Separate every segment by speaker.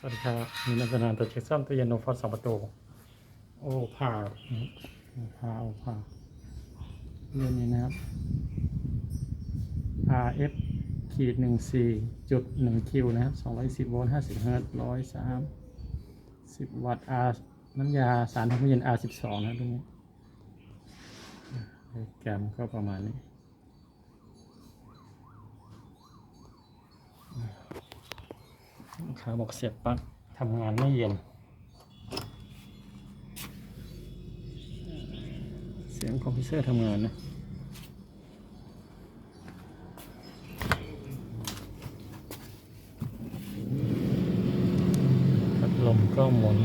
Speaker 1: สวัสดีครับมีนักนานตัวเช็คซ่อมตู้เย็นโนฟอสสองประตู โอ้ผ่าผ่าโอ้ผ่าเรื่องนี้นะครับ RF ขีดหนึ่งสี่จุดหนึ่งคิวนะครับสองร้อยสิบโวลต์ห้าสิบเฮิร์ตร้อยสามสิบวัตต์ R น้ำยาสารทำให้เย็น R สิบสองนะตรงนี้แกรมก็ประมาณนี้ ลูกค้าบอกเสียบปลั๊กทำงานไม่เย็น เสียงคอมพิวเตอร์ทำงานนะพัดลมก็หมุน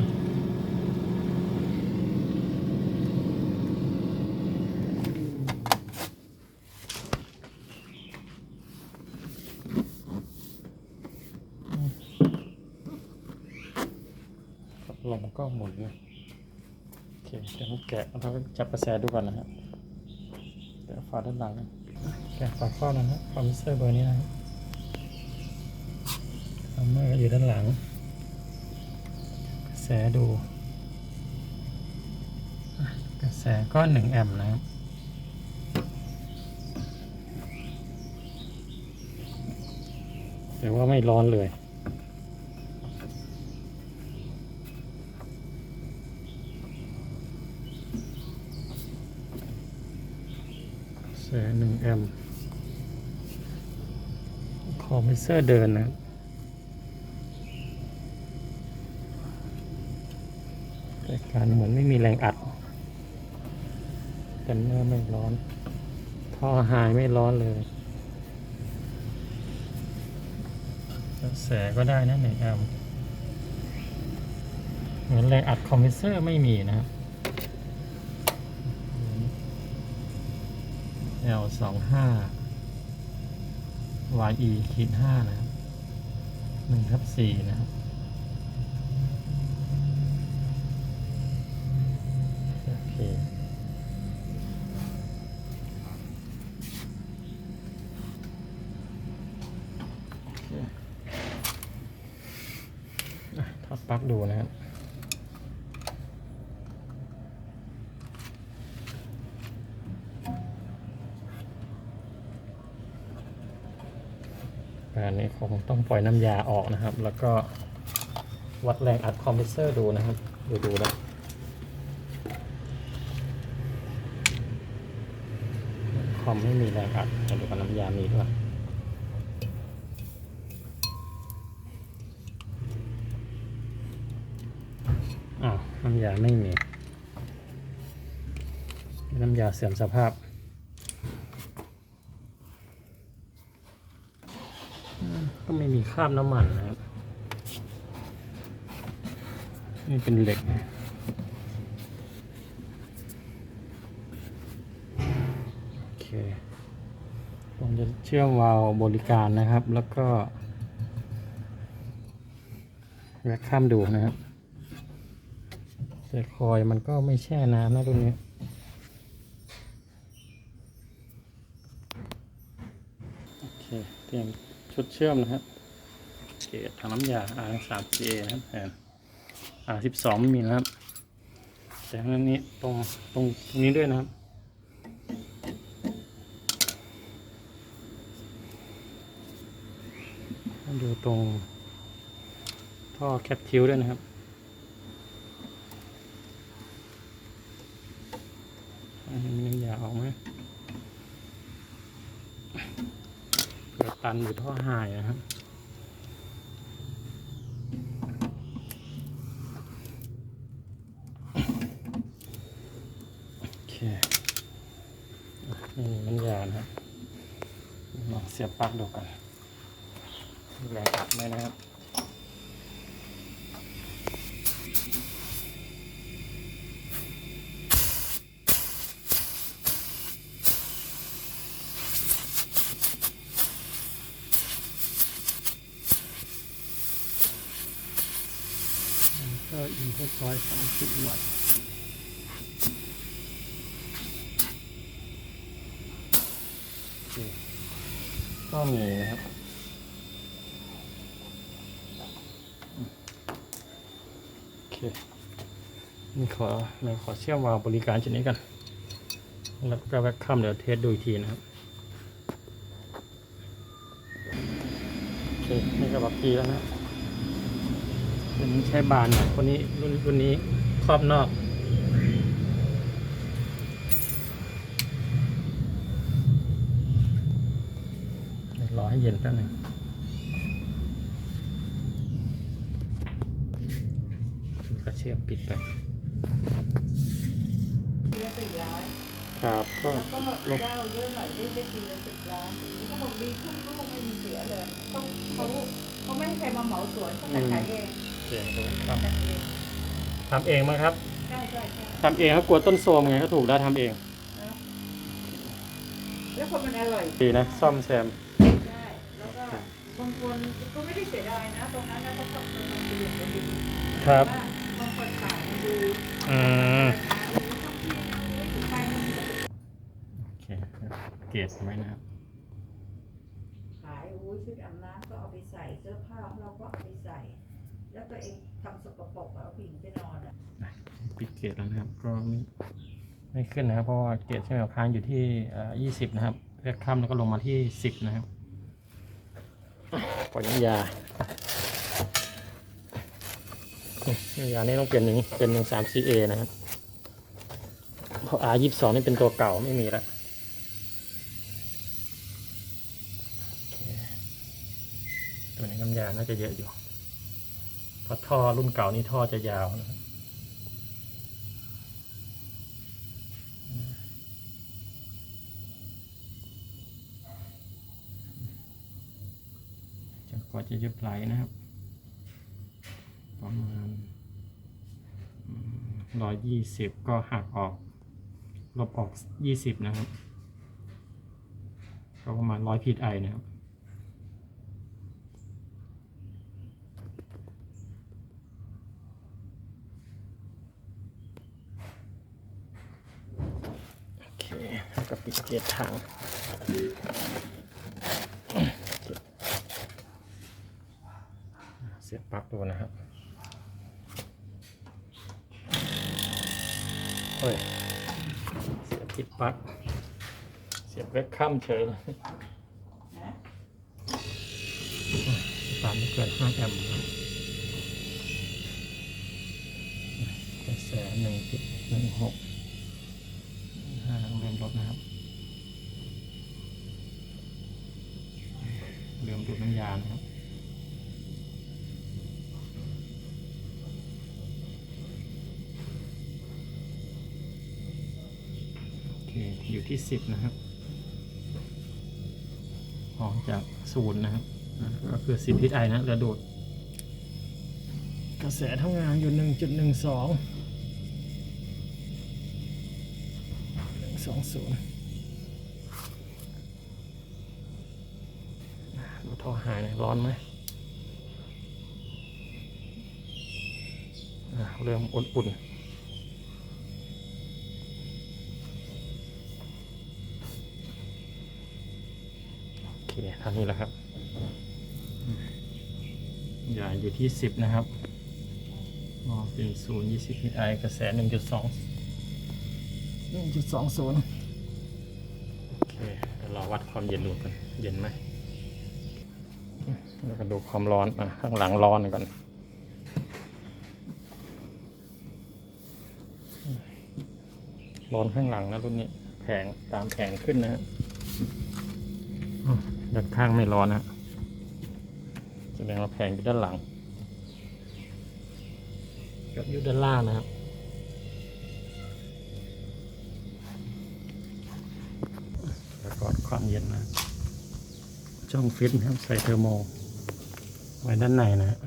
Speaker 1: ลมก็หมุนนะโอเคเดี๋ยวผมแกะแล้วจับกระแสดูก่อนนะครับเดี๋ยวฝาด้านหลังแกะฝาครอบนะครับคอมพิวเตอร์เบอร์นี้นะครับคอมเมอร์อยู่ด้านหลังกระแสดูกระแสก็หนึ่งแอมป์นะครับแต่ว่าไม่ร้อนเลย แสนหนึ่ง แอมคอมพิวเซอร์เดินนะแต่การเหมือนไม่มีแรงอัด กันเนอร์ไม่ร้อน ท่อหายไม่ร้อนเลย แสก็ได้นะหนึ่งแอมเหมือนแรงอัดคอมพิวเซอร์ไม่มีนะครับ L สองห้า YE ขีดห้านะครับหนึ่งทับสี่นะครับโอเคโอเคอะถอดปลั๊กดูนะครับ การนี้คงต้องปล่อยน้ำยาออกนะครับ แล้วก็วัดแรงอัดคอมเพรสเซอร์ดูนะครับ ดูดูแล้วคอมไม่มีแรงอัดจะดูกับน้ำยามีด้วยอ้าวน้ำยาไม่มี น้ำยาเสื่อมสภาพ ก็ ไม่มีคราบน้ำมันนะครับ นี่เป็นเหล็กโอเคผมจะเชื่อมวาล์วบริการนะครับ แล้วก็แวะข้ามดูนะครับแต่คอยมันก็ไม่แช่น้ำนะตรงนี้โอเคเตรียม ชุดเชื่อมนะครับเกจทางน้ำยา R 3 CA นะครับแทน R 12ไม่มีนะครับ แต่ข้างนี้ตรงตรงตรงนี้ด้วยนะครับดูตรงท่อแคปทิวด้วยนะครับอ่ามีน้ำยาออกไหม เกิด ตันหรือท่อหายนะครับโอเคนี่มันยานะครับลองเสียบปลั๊กดูกันแรงอัดไหมนะครับ ก็อินเทอร์ซอยสามสิบวัตต์โอเคก็มีนะครับนี่ขอเราขอเชื่อมวาล์วบริการชนิดกัน แล้วก็แวคคัมเดี๋ยวเทสดูอีกทีนะครับโอเคนี่ก็บักทีแล้วนะ คนนี้ใช้บานน่อยคนนี้รุ่นรุ่นนี้ครอบนอก รอให้เย็นแป๊บนึงก็เชื่อมปิดไป
Speaker 2: ปีละสี่ล้าน
Speaker 1: ครับก็
Speaker 2: แล้วก็เจ้าเยอะหน่อยได้ได้ปีละสิบล้านเขาบอกดีขึ้นลูกไม่มีเสียเลยเขาเขาเขาไม่ให้ใครมาเหมาสวนเขาขายเอง
Speaker 1: สียงดูครั
Speaker 2: แต่
Speaker 1: บ
Speaker 2: ขายเอง
Speaker 1: ทำเองไหมครับ
Speaker 2: ใช่ใช่ใช่
Speaker 1: ทำเองเขากลัวต้นโทรมไงก็ถูกแล้วทำเอง
Speaker 2: นะแล้วคนมันอร่อย
Speaker 1: ดีนะซ่อมแซม
Speaker 2: ใช่แล้วก็บางคนก็ไม่ได้เสียดายนะตรงนั้นนะเขาต้องมันเปลี่ยนกันดี
Speaker 1: ครับ
Speaker 2: ว่าบางคนขายมันดู
Speaker 1: อืม
Speaker 2: ราคาเออต้องที่นะไม่ถึงไปมัน
Speaker 1: โอเคเกรดไว้นะครับ
Speaker 2: ขายอุ้ยชุดอาบน้ำก็เอาไปใส่เสื้อผ้าของเราก็เอาไปใส่ แล้วตัวเองทำสกปรกเอาผู้หญิงไปนอนอะ
Speaker 1: ปิดเกรดแล้วนะครับ ก็ไม่ไม่ขึ้นนะครับ เพราะว่าเกรดใช่ไหมค้างอยู่ที่ยี่สิบนะครับแรกค่ำแล้วก็ลงมาที่สิบนะครับปล่อยน้ำยาน้ำยานี่ต้องเปลี่ยนหนึ่งเป็นหนึ่งสามซีเอนะครับเพราะ R ยี่สิบสองนี่เป็นตัวเก่าไม่มีแล้วโอเคตัวนี้น้ำยาน่าจะเยอะอยู่ เพราะท่อรุ่นเก่านี่ท่อจะยาวนะครับจนกว่าจะยุบไหลนะครับ ประมาณร้อยยี่สิบก็หักออก ลบออกยี่สิบนะครับ ก็ประมาณร้อยพีไอนะครับ โอเค แล้วก็ปิเกียร์ถังเสียบปลั๊กดูนะครับเฮ้ยเสียบผิดปลั๊กเสียบเวกข้ามเฉยเลยตามไม่เกิน5แอมป์กระแสหนึ่งจุดหนึ่งหก รดนะครับเริ่มดูดน้ำยานะครับโอเคอยู่ที่สิบนะครับออกจากศูนย์นะครับก็คือสิบพิษไอนะระดูดกระแสทำงานอยู่หนึ่งจุดหนึ่งสองหนึ่ง สองศูนย์ดูท่อหายหน่อยร้อนไหมอ่าเริ่มอุ่นๆโอเคเท่านี้แหละครับ อย่าอยู่ที่สิบนะครับมอเป็นศูนย์ยี่สิบไอกระแสหนึ่งจุดสอง หนึ่งจุดสองศูนย์โอเคเดี๋ยวเราวัดความเย็นดูกันเย็นไหมแล้วก็ดูความร้อนอะข้างหลังร้อนก่อนร้อนข้างหลังนะรุ่นนี้แผงตามแผงขึ้นนะฮะด้านข้างไม่ร้อนนะแสดงว่าแผงอยู่ด้านหลังกับอยู่ด้านล่างนะครับ ความเย็นนะ ช่องฟิตนะครับ ใส่เทอร์โม ไว้ด้านในนะฮะ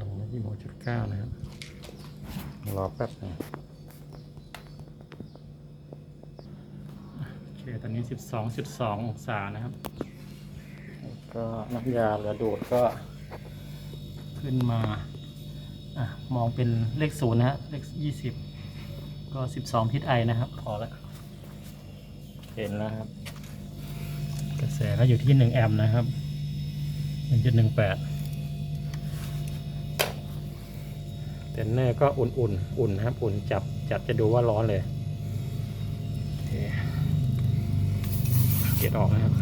Speaker 1: ลงมาที่โมจุดเก้านะครับ รอแป๊บหนึงโอเค ตอนนี้12.2องศานะครับ ก็น้ำยาเหลือดูดก็ขึ้นมา อะมองเป็นเลขศูนย์นะฮะเลข20ก็12พิษไอนะครับ พอแล้วเห็นแล้วครับโอเคกระแสก็อยู่ที่หนึ่งแอมป์นะครับหนึ่งจุดหนึ่งแปดเทนเนอร์ก็อุ่นอุ่นๆอุ่นนะครับอุ่นจับจับจะดูว่าร้อนเลยโอเคเก็ดออกนะครับ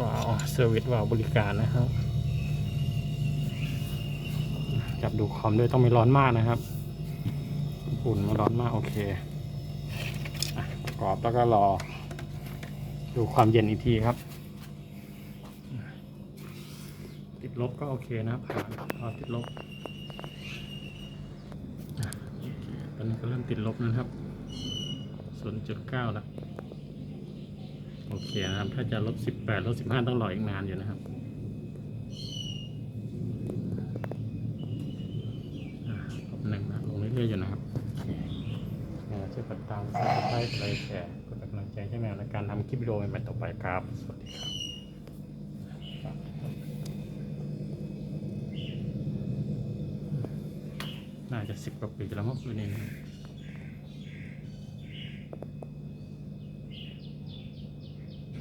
Speaker 1: ว้าวเซอร์วิสว้าบริการนะครับ จับดูคอมด้วยต้องไม่ร้อนมากนะครับอุ่นไม่ร้อนมาก โอเคอะปรอบแล้วก็รอ ดูความเย็นอีกทีครับ ติดลบก็โอเคนะครับพอติดลบตอนนี้ก็เริ่มติดลบนะครับศูนย์จุดเก้าแล้ว โอเคนะครับ ถ้าจะลบสิบแปดลบสิบห้าต้องรออีกนานอยู่นะครับลบหนึ่งนะลงเรื่อยๆอยู่นะครับโอเคงั้นเราช่วยกดตามกดไลค์กดไลค์แชร์กดกำลังใจให้แมวในการทำคลิปวิดีโอใหม่ๆต่อไปครับ สวัสดีครับน่าจะสิบกว่าปีแล้วมั้งตัวนี้